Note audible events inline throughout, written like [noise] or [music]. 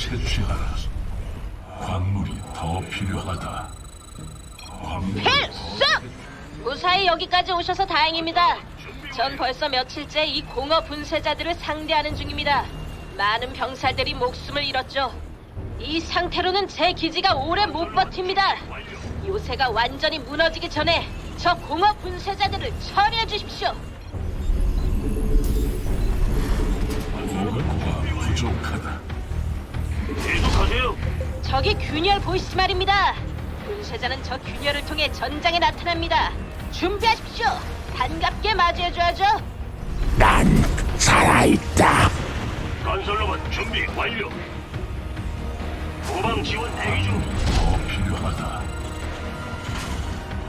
더 채취하라. 광물이 더 필요하다. 광물이 필수! 무사히 여기까지 오셔서 다행입니다. 전 벌써 며칠째 이 공허 분쇄자들을 상대하는 중입니다. 많은 병사들이 목숨을 잃었죠. 이 상태로는 제 기지가 오래 못 버팁니다. 요새가 완전히 무너지기 전에 저 공허 분쇄자들을 처리해 주십시오. 보급고가 부족하다. 저기 균열 보이시 말입니다. 분쇄자는 저 균열을 통해 전장에 나타납니다. 준비하십시오. 반갑게 맞이해줘야죠. 난 살아있다. 건설로봇 준비 완료. 후방 지원 대기 중. 더 필요하다.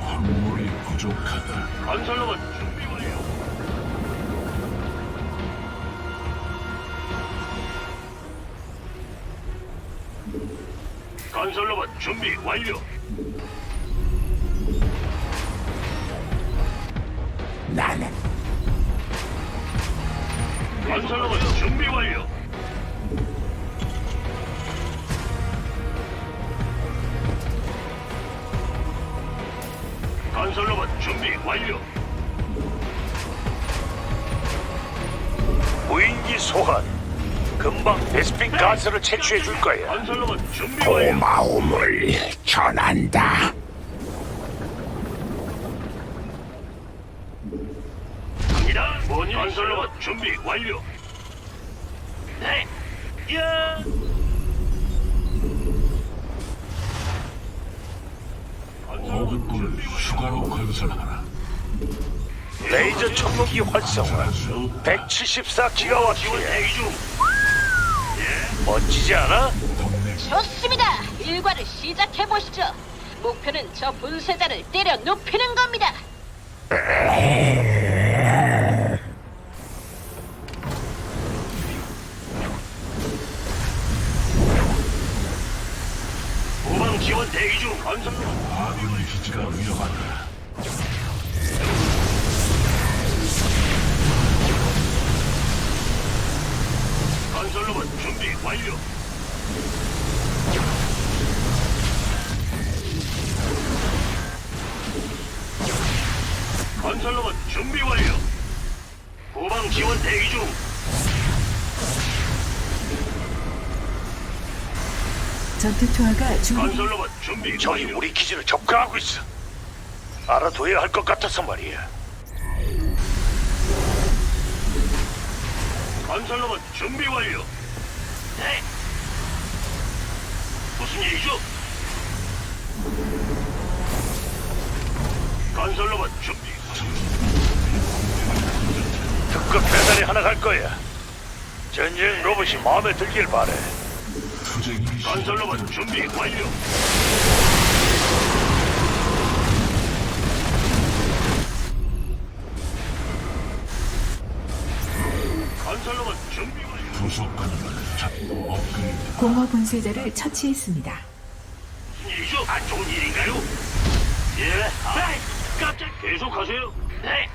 광물이 부족하다. 건설로봇 준비 완료. 건설로봇 준비 완료. 나는 건설로봇 준비 완료. 건설로봇 준비 완료. 무인기 소환. 금방 베스핀 가스를 채취해 줄 거야. 건설로봇 준비 완료. 고마움을 전한다. 갑니다. 건설로봇 준비 완료. 네. 야. 보급고를 추가로 건설하라. 레이저 청동기 활성화. 174기가와트. 지원 대기 중. 멋지지 않아? 좋습니다. 일과를 시작해 보시죠. 목표는 저 분쇄자를 때려 눕히는 겁니다. 후방 지원 대기 중. 건설로봇 아군 기지가 위험하다. 건설로봇 준비 완료. 건설로봇 준비 완료. 후방 지원 대기 중. 전투 투하가 준비 건설로봇 준비 완료. 우리 기지를 접근하고 있어. 알아둬야 할 것 같아서 말이야. 건설로봇 준비 완료. 네. 무슨 일이죠? 건설로봇 준비. 특급 배달이 하나 갈 거야. 전쟁 로봇이 마음에 들길 바래. 건설로봇 준비 완료. 분쇄자를 처치했습니다. 일이죠? 안 좋은 일인가요? 예. 아, 깜짝 계속하세요. 네.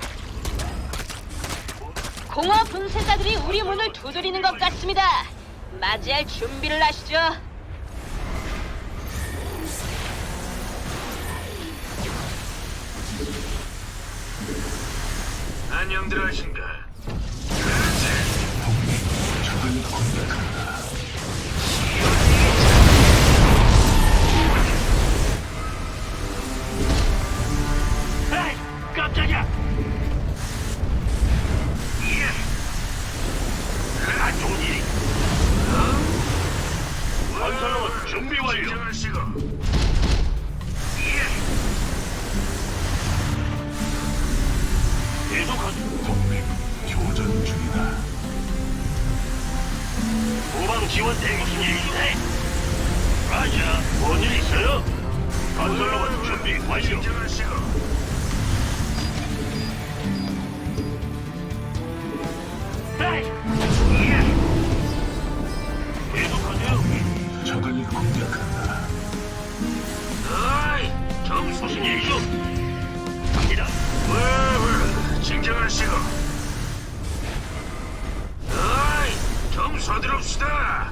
공허 분쇄자들이 우리 문을 두드리는 것 같습니다. 맞이할 준비를 하시죠. 안녕들 하신가? 적을 공격한다. 계속하세요. 동맹 교전 중이다. 후방 지원 대기 무슨? 네. 라자, 뭔일 있어요? 건설로봇 준비 완료. 에이, 예. 계속하세요. 적을 공격한다. 어이, 정 무슨 일이죠? 갑니다. 왜, 왜, 진정하시고. 어이, 좀 서두릅시다.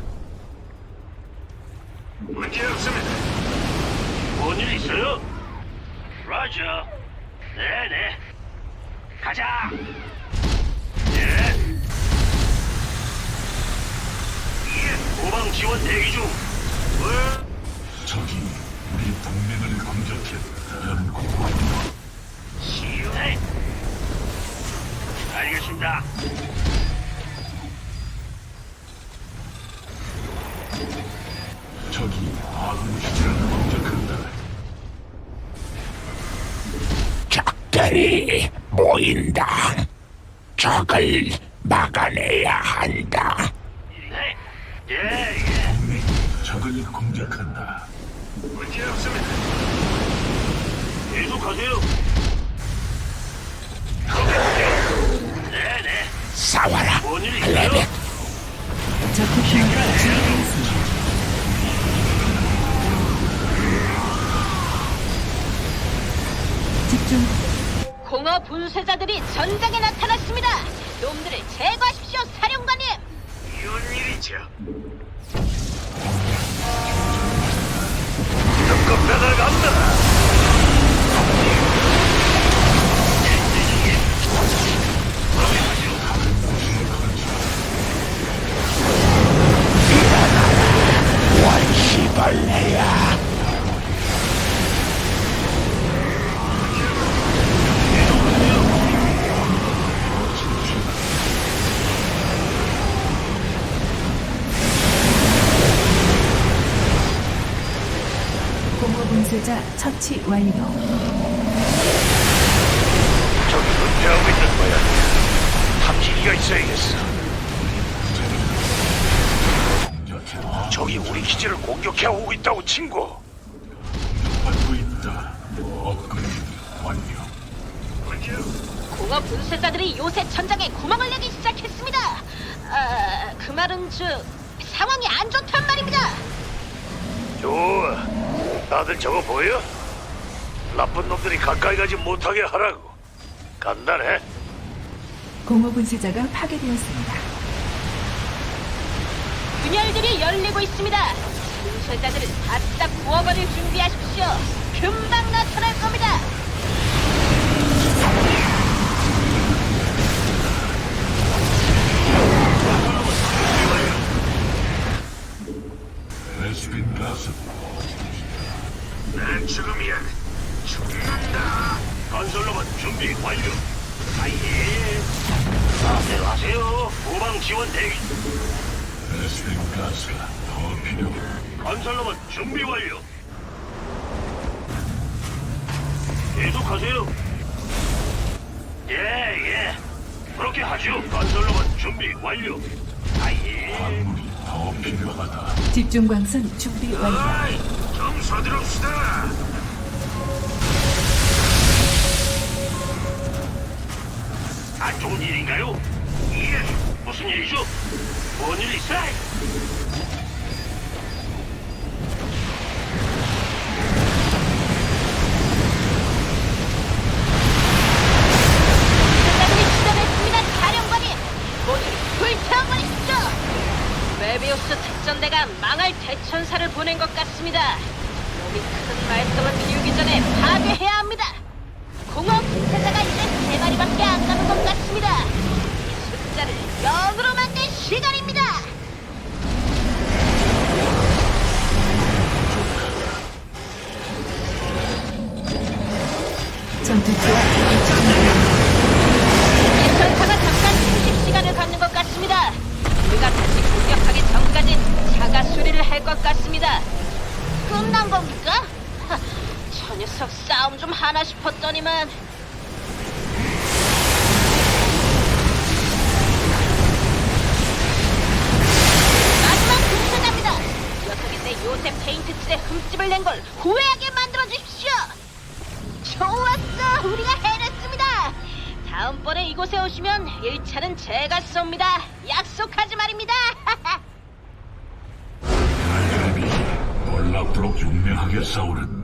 문제 없습니다. 뭔일 있어요? 라자. 네네. 가자. 예. 예. 도방 지원 대기 중. 뭐? 적이 우리 동맹을 공격했다. 연구 완료. 시원해. 알겠습니다. 적이 아군 기지를 공격한다. 적들이 모인다. 적을 막아내야 한다. 네. 예, 예. 동맹이 적을 공격한다. 문제 없습니다. 계속하세요. 싸워라. 레벨 준비되었습니다. 집중 공허 분쇄자들이 전장에 나타났습니다. 벌레야. 공허 분쇄자 처치 완료. 저기 은퇴하고 있는 거야. 탐지기가 있어야겠어. 저기 우리 기지를 공격해 오고 있다고 친구. 받고 있다. 업그레이드 완료. 공허 분쇄자들이 요새 천장에 구멍을 내기 시작했습니다. 아, 그 말은 즉 상황이 안 좋단 말입니다. 좋아. 다들 저거 보여? 나쁜 놈들이 가까이 가지 못하게 하라고. 간단해. 공허 분쇄자가 파괴되었습니다. 균열들이 열리고 있습니다. 분쇄자들을 바싹 구워버릴 준비하십시오. 금방 나타날 겁니다. 베스핀 가스 난 지금이야. 죽는다. 건설로만 준비 완료. 아예. 마음대로 하세요. 후방 지원 대기. 가스가 더 필요해. 건설로만 준비 완료. 계속하세요. 예, 예. 그렇게 하죠. 건설로만 준비 완료. 아예. 광물이 더 필요하다. 집중 광선 준비 완료. 아이, 좀 서두릅시다. 안 좋은 일인가요? 예. 무슨 일이죠? 모두 불태워버리십시오. 메비우스 특전대가 망할 대천사를 보낸 것 같습니다. 놈이 큰 말썽을 피우기 전에 파괴해야 합니다. 공허 분쇄자가 이제 세 마리밖에 안 남은 것 같습니다. 이 숫자를 0으로 만들 시간입니다. 전투 투하 대천사가 잠깐 휴식 시간을 갖는 것 같습니다. 우리가 다시 공격하기 전까지 자가 수리를 할 것 같습니다. 끝난 겁니까? 하, [laughs] 저 녀석 싸움 좀 하나 싶었더니만 페인트 칠에 흠집을 낸 걸 후회하게 만들어 주십시오. 좋았어, 우리가 해냈습니다. 다음번에 이곳에 오시면 1차는 제가 쏩니다. 약속하지 말입니다. [laughs] 알람이 놀랍도록 용맹하게 싸우는